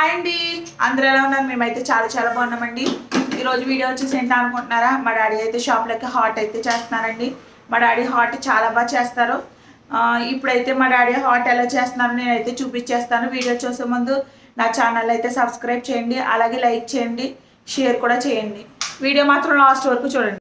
Hi అండి. అందరూ ఎలా ఉన్నారు? మేమైతే చాలా చాలా బాగున్నామండి. ఈరోజు వీడియో వచ్చేసి ఏంటో అనుకుంటున్నారా? మా డాడీ అయితే షాప్లోకి హాట్ అయితే చేస్తున్నారండి. మా డాడీ హాట్ చాలా బాగా చేస్తారు. ఇప్పుడైతే మా డాడీ హాట్ ఎలా చేస్తున్నారో నేనైతే చూపించేస్తాను. వీడియో చూసే ముందు నా ఛానల్ అయితే సబ్స్క్రైబ్ చేయండి. అలాగే లైక్ చేయండి. షేర్ కూడా చేయండి. వీడియో మాత్రం లాస్ట్ వరకు చూడండి.